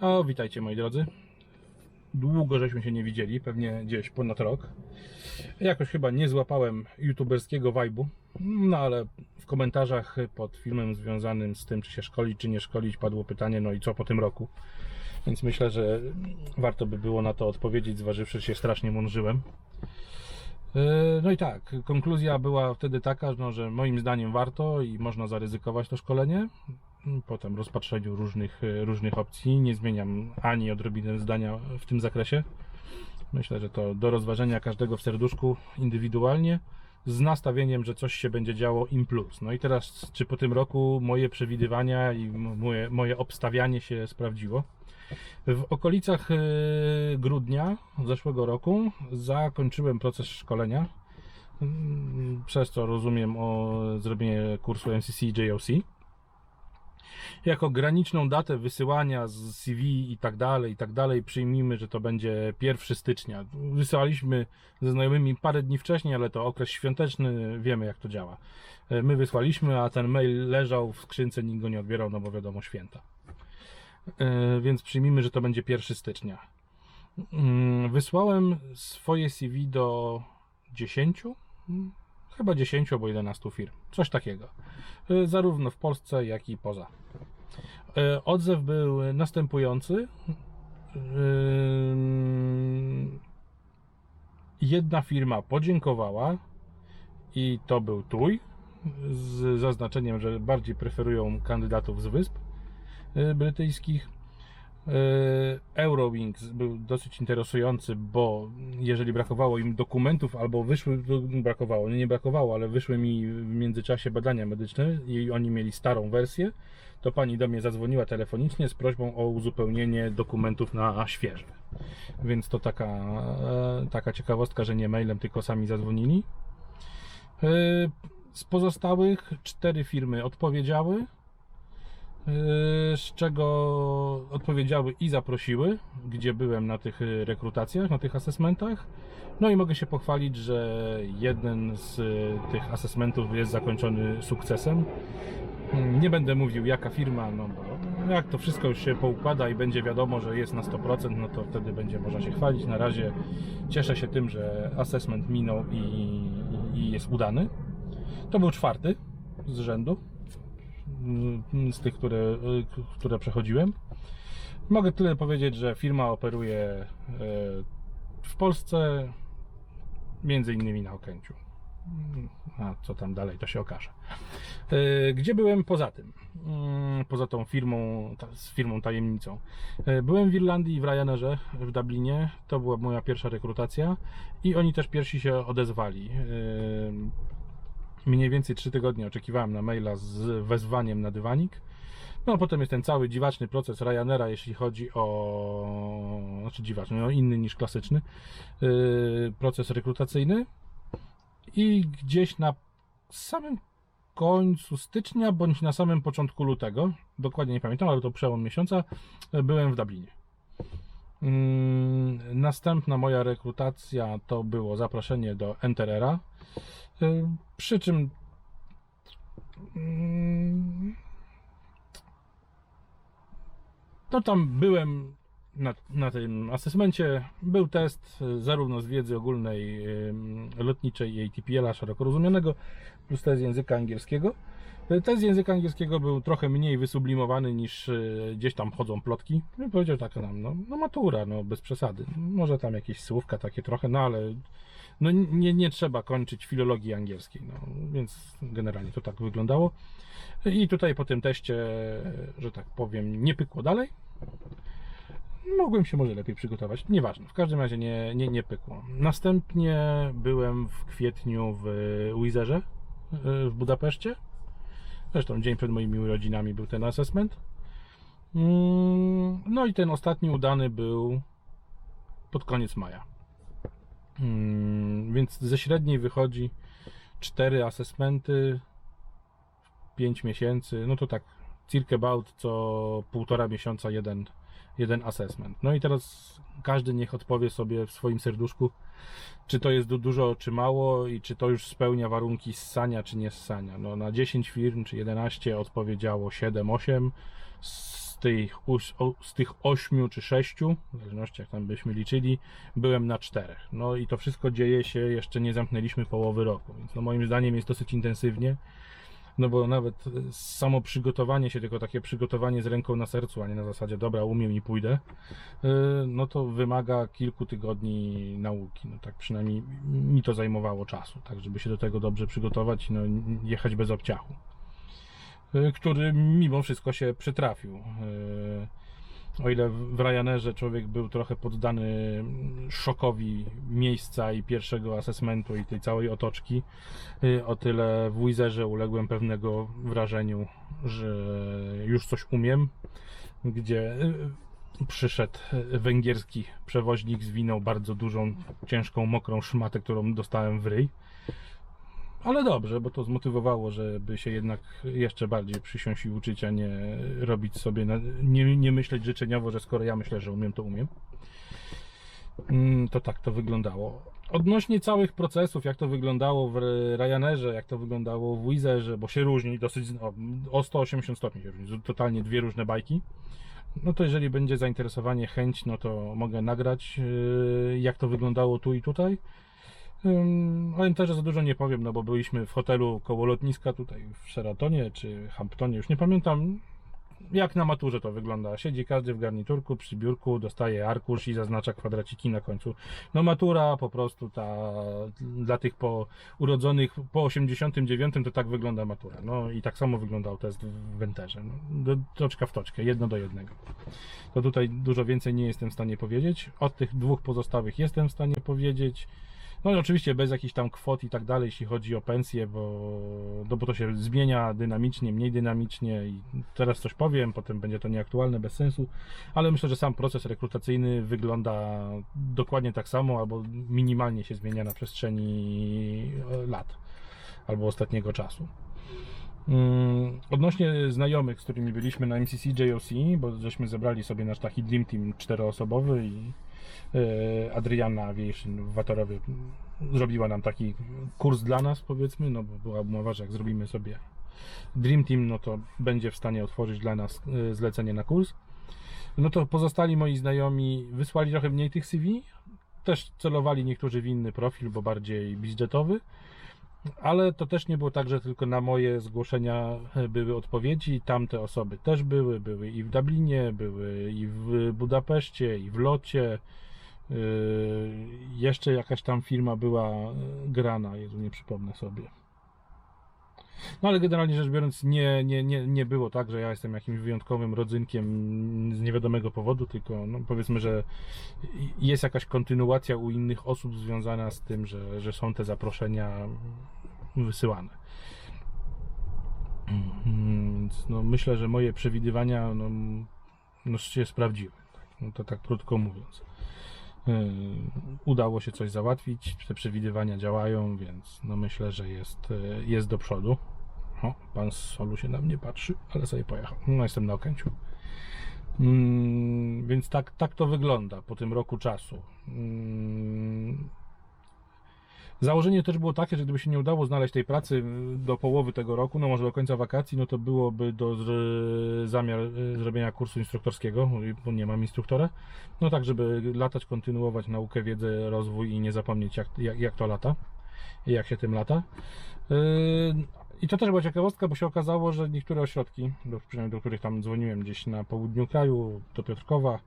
O, witajcie moi drodzy. Długo żeśmy się nie widzieli, pewnie gdzieś ponad rok. Jakoś chyba nie złapałem youtuberskiego vibe'u, no ale w komentarzach pod filmem związanym z tym, czy się szkolić, czy nie szkolić, padło pytanie, no i co po tym roku. Więc myślę, że warto by było na to odpowiedzieć, zważywszy, że się strasznie mądrzyłem. Yy, No i tak, konkluzja była wtedy taka, no, że moim zdaniem warto i można zaryzykować to szkolenie. Po tam rozpatrzeniu różnych, yy, różnych opcji nie zmieniam ani odrobinę zdania w tym zakresie. Myślę, że to do rozważenia każdego w serduszku indywidualnie z nastawieniem, że coś się będzie działo im plus. No i teraz, czy po tym roku moje przewidywania i moje, moje obstawianie się sprawdziło? W okolicach e, grudnia zeszłego roku zakończyłem proces szkolenia, mm, przez co rozumiem o zrobienie kursu MCC JOC. Jako graniczną datę wysyłania z CV i tak dalej, i tak dalej, przyjmijmy, że to będzie 1 stycznia. Wysyłaliśmy ze znajomymi parę dni wcześniej, ale to okres świąteczny, wiemy jak to działa. E, My wysłaliśmy, a ten mail leżał w skrzynce, nikt go nie odbierał, no bo wiadomo, święta. E, więc przyjmijmy, że to będzie 1 stycznia. Mm, Wysłałem swoje CV do 10, mm, chyba 10 albo 11 firm, coś takiego. E, Zarówno w Polsce, jak i poza. E, Odzew był następujący. Ym, Jedna firma podziękowała i to był Tuj z zaznaczeniem, że bardziej preferują kandydatów z wysp y, brytyjskich. Y, Eurowings był dosyć interesujący, bo jeżeli brakowało im dokumentów, albo wyszły, brakowało, nie brakowało, ale wyszły mi w międzyczasie badania medyczne i oni mieli starą wersję, to pani do mnie zadzwoniła telefonicznie z prośbą o uzupełnienie dokumentów na świeże. Więc to taka, e, taka ciekawostka, że nie mailem, tylko sami zadzwonili. E, Z pozostałych cztery firmy odpowiedziały, e, z czego odpowiedziały i zaprosiły, gdzie byłem na tych e, rekrutacjach, na tych asesmentach. No i mogę się pochwalić, że jeden z e, tych asesmentów jest zakończony sukcesem. Mm, Nie będę mówił jaka firma, no bo jak to wszystko już się poukłada i będzie wiadomo, że jest na 100%, no to wtedy będzie można się chwalić. Na razie cieszę się tym, że assessment minął i, i jest udany. To był czwarty z rzędu z tych, które, y, które przechodziłem. Mogę tyle powiedzieć, że firma operuje e, w Polsce, między innymi na Okęciu. A co tam dalej, to się okaże. E, Gdzie byłem poza tym? Mm, Poza tą firmą, z firmą tajemnicą. Byłem w Irlandii i w Ryanerze w Dublinie. To była moja pierwsza rekrutacja i oni też pierwsi się odezwali. Mniej więcej 3 tygodnie oczekiwałem na maila z wezwaniem na dywanik. No potem jest ten cały dziwaczny proces Ryanaira, jeśli chodzi o. Znaczy dziwaczny, no inny niż klasyczny. Yy, proces rekrutacyjny. I gdzieś na samym końcu stycznia, bądź na samym początku lutego, dokładnie nie pamiętam, ale to przełom miesiąca, byłem w Dublinie. Mm, Następna moja rekrutacja to było zaproszenie do Enterera. Y, Przy czym mm, no tam byłem na, na tym asesmencie. Był test y, zarówno z wiedzy ogólnej y, lotniczej ATPL-a szeroko rozumianego, plus test języka angielskiego. Test języka angielskiego był trochę mniej wysublimowany niż gdzieś tam chodzą plotki. No, powiedział tak nam, no, no matura, no bez przesady. Może tam jakieś słówka takie trochę, no ale no nie, nie trzeba kończyć filologii angielskiej, no, więc generalnie to tak wyglądało. I tutaj po tym teście, że tak powiem, nie pykło dalej. Mogłem się może lepiej przygotować, nieważne, w każdym razie nie, nie, nie pykło. Następnie byłem w kwietniu w Wizerze w Budapeszcie. Zresztą dzień przed moimi urodzinami był ten assessment. Mm, No i ten ostatni udany był pod koniec maja. Mm, Więc ze średniej wychodzi 4 asesmenty w 5 miesięcy. No to tak, circa about co półtora miesiąca jeden, jeden assessment. No i teraz każdy niech odpowie sobie w swoim serduszku, czy to jest du- dużo, czy mało i czy to już spełnia warunki ssania, czy nie ssania. No na 10 firm, czy 11 odpowiedziało 7, 8. Z tych, z tych ośmiu czy sześciu, w zależności jak tam byśmy liczyli, byłem na czterech. No i to wszystko dzieje się, jeszcze nie zamknęliśmy połowy roku, więc no moim zdaniem jest dosyć intensywnie. No bo nawet e, samo przygotowanie się, tylko takie przygotowanie z ręką na sercu, a nie na zasadzie dobra, umiem i pójdę, e, no to wymaga kilku tygodni nauki. No tak przynajmniej mi to zajmowało czasu, tak żeby się do tego dobrze przygotować i no, jechać bez obciachu który mimo wszystko się przytrafił. Y, O ile w Ryanerze człowiek był trochę poddany szokowi miejsca i pierwszego asesmentu i tej całej otoczki, y, o tyle w Wizerze uległem pewnego wrażeniu, że już coś umiem, gdzie y, przyszedł węgierski przewoźnik, zwinął bardzo dużą, ciężką, mokrą szmatę, którą dostałem w ryj. Ale dobrze, bo to zmotywowało, żeby się jednak jeszcze bardziej przysiąść i uczyć, a nie robić sobie, nie, nie myśleć życzeniowo, że skoro ja myślę, że umiem, to umiem. Mm, To tak to wyglądało. Odnośnie całych procesów, jak to wyglądało w Ryanerze, jak to wyglądało w Wizerze, bo się różni dosyć o, o 180 stopni się różni, totalnie dwie różne bajki. No to jeżeli będzie zainteresowanie, chęć, no to mogę nagrać, yy, jak to wyglądało tu i tutaj. O Enterze za dużo nie powiem, no bo byliśmy w hotelu koło lotniska tutaj w Sheratonie czy Hamptonie, już nie pamiętam jak na maturze to wygląda. Siedzi każdy w garniturku przy biurku, dostaje arkusz i zaznacza kwadraciki na końcu. No matura po prostu ta dla tych po urodzonych po 89 to tak wygląda matura. No i tak samo wyglądał test w Enterze. No, toczka w toczkę, jedno do jednego. To tutaj dużo więcej nie jestem w stanie powiedzieć. Od tych dwóch pozostałych jestem w stanie powiedzieć. No i oczywiście bez jakichś tam kwot i tak dalej, jeśli chodzi o pensję, bo, no bo to się zmienia dynamicznie, mniej dynamicznie i teraz coś powiem, potem będzie to nieaktualne, bez sensu, ale myślę, że sam proces rekrutacyjny wygląda dokładnie tak samo, albo minimalnie się zmienia na przestrzeni e, lat albo ostatniego czasu. Mm, Odnośnie znajomych, z którymi byliśmy na MCC JOC, bo żeśmy zebrali sobie nasz taki Dream Team czteroosobowy i Adriana Aviation w Watorowie zrobiła nam taki kurs dla nas, powiedzmy, no bo była umowa, że jak zrobimy sobie Dream Team, no to będzie w stanie otworzyć dla nas e, zlecenie na kurs. No to pozostali moi znajomi wysłali trochę mniej tych CV, też celowali niektórzy w inny profil, bo bardziej budżetowy. Ale to też nie było tak, że tylko na moje zgłoszenia były odpowiedzi. Tamte osoby też były. Były i w Dublinie, były i w Budapeszcie, i w Locie. Yy, jeszcze jakaś tam firma była yy, grana, Jezu, nie przypomnę sobie. No ale generalnie rzecz biorąc, nie, nie, nie, nie było tak, że ja jestem jakimś wyjątkowym rodzynkiem z niewiadomego powodu, tylko no, powiedzmy, że jest jakaś kontynuacja u innych osób związana z tym, że, że są te zaproszenia wysyłane. Mm, Więc no, myślę, że moje przewidywania no, no, się sprawdziły. No, to tak krótko mówiąc. Yy, Udało się coś załatwić, te przewidywania działają, więc no myślę, że jest, yy, jest do przodu. O, pan z Solu się na mnie patrzy, ale sobie pojechał. No jestem na Okęciu. Mm, więc tak, tak to wygląda po tym roku czasu. Mm, Założenie też było takie, że gdyby się nie udało znaleźć tej pracy do połowy tego roku, no może do końca wakacji, no to byłoby do zamiar y, zrobienia kursu instruktorskiego, bo nie mam instruktora. No tak, żeby latać, kontynuować naukę, wiedzę, rozwój i nie zapomnieć jak, jak, jak to lata i jak się tym lata. Yy, I to też była ciekawostka, bo się okazało, że niektóre ośrodki, do, przynajmniej do których tam dzwoniłem gdzieś na południu kraju, do Piotrkowa,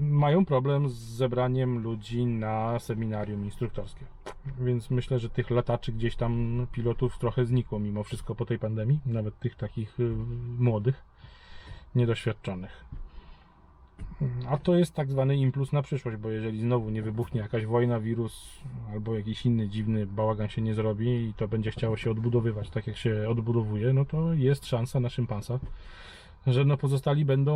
mają problem z zebraniem ludzi na seminarium instruktorskie. Więc myślę, że tych lataczy gdzieś tam pilotów trochę znikło mimo wszystko po tej pandemii, nawet tych takich y, młodych, niedoświadczonych. A to jest tak zwany impuls na przyszłość, bo jeżeli znowu nie wybuchnie jakaś wojna, wirus albo jakiś inny dziwny bałagan się nie zrobi i to będzie chciało się odbudowywać tak jak się odbudowuje, no to jest szansa na szympansa, że no pozostali będą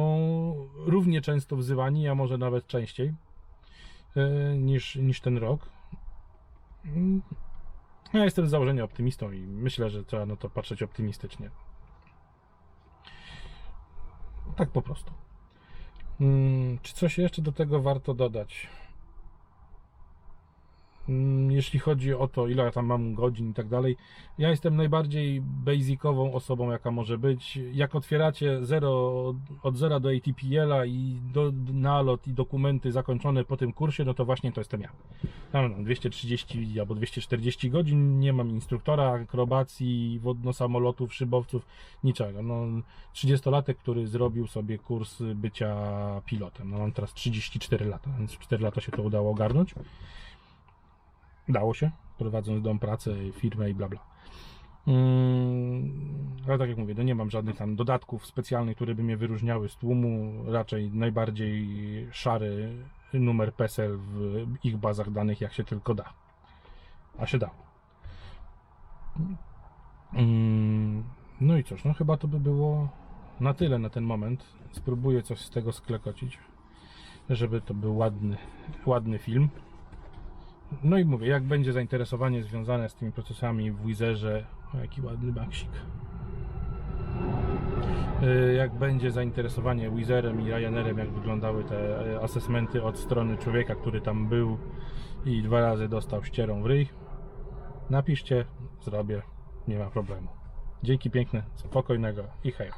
równie często wzywani, a może nawet częściej e, niż, niż ten rok. Mm. Ja jestem z założenia optymistą i myślę, że trzeba na to patrzeć optymistycznie. Tak po prostu. Mm, Czy coś jeszcze do tego warto dodać? Jeśli chodzi o to, ile ja tam mam godzin i tak dalej, ja jestem najbardziej basicową osobą, jaka może być. Jak otwieracie 0, od 0 do ATPL-a i do, nalot i dokumenty zakończone po tym kursie, no to właśnie to jestem ja. Tam mam 230 albo 240 godzin, nie mam instruktora, akrobacji, wodno-samolotów, szybowców, niczego. No, 30-latek, który zrobił sobie kurs bycia pilotem. No, mam teraz 34 lata, więc w 4 lata się to udało ogarnąć. Dało się, prowadząc dom, pracę, firmę i bla bla. Mm, ale tak jak mówię, no nie mam żadnych tam dodatków specjalnych, które by mnie wyróżniały z tłumu. Raczej najbardziej szary numer PESEL w ich bazach danych, jak się tylko da. A się dało. Mm, No i cóż, no chyba to by było na tyle na ten moment. Spróbuję coś z tego sklekocić, żeby to był ładny, ładny film. No i mówię, jak będzie zainteresowanie związane z tymi procesami w Wizerze, o jaki ładny baksik. Y, Jak będzie zainteresowanie Wizerem i Ryanerem, jak wyglądały te e, asesmenty od strony człowieka, który tam był i dwa razy dostał ścierą w ryj, napiszcie, zrobię, nie ma problemu. Dzięki piękne, spokojnego i hej.